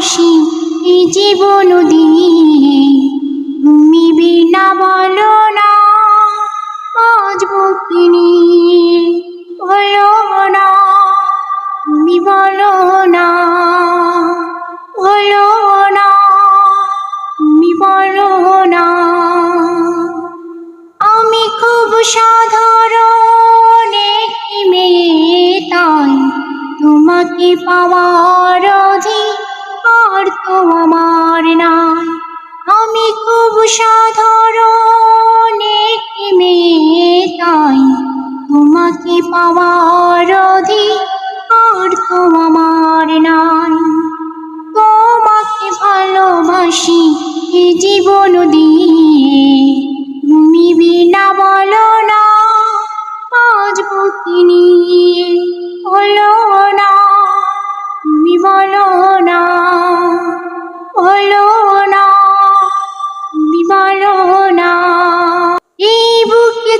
ভালোবাসি এ জীবন দিয়ে তুমি বিনা বলো না বলো না বলো না বলো না তুমি বলো না আমি খুব সাধারণ Allah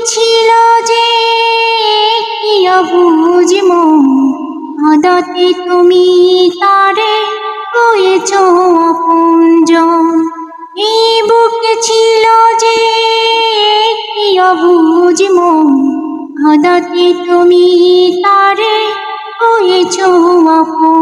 ছিল যে কি অবুঝ মন, আদাতে তুমি তারে হয়েছ আপনজন। এই বুকে ছিল যে কি অবুঝ মন, আদাতে তুমি তারে হয়েছ আপনজন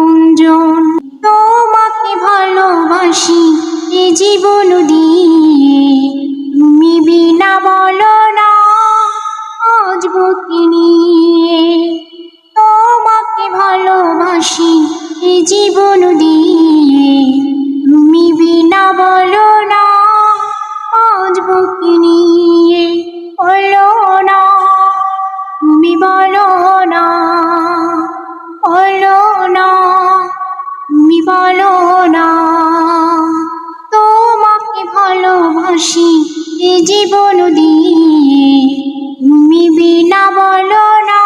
বলো না। তোমাকে ভালোবাসি এ জীবন দিয়ে। তুমি বিনা বলো না,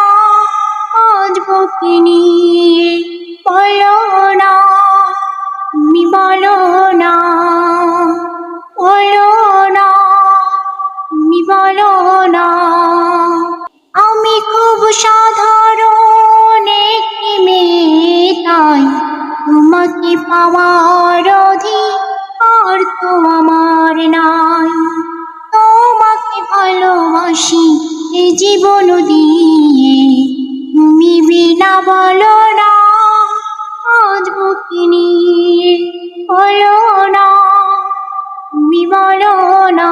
আজ ভক্তি নিয়ে বলো না। তুমি বলো না বলো না। তুমি বলো না। জীবন দিয়ে। তুমি বিনা বলো না আজ বলো না তুমি বলো না।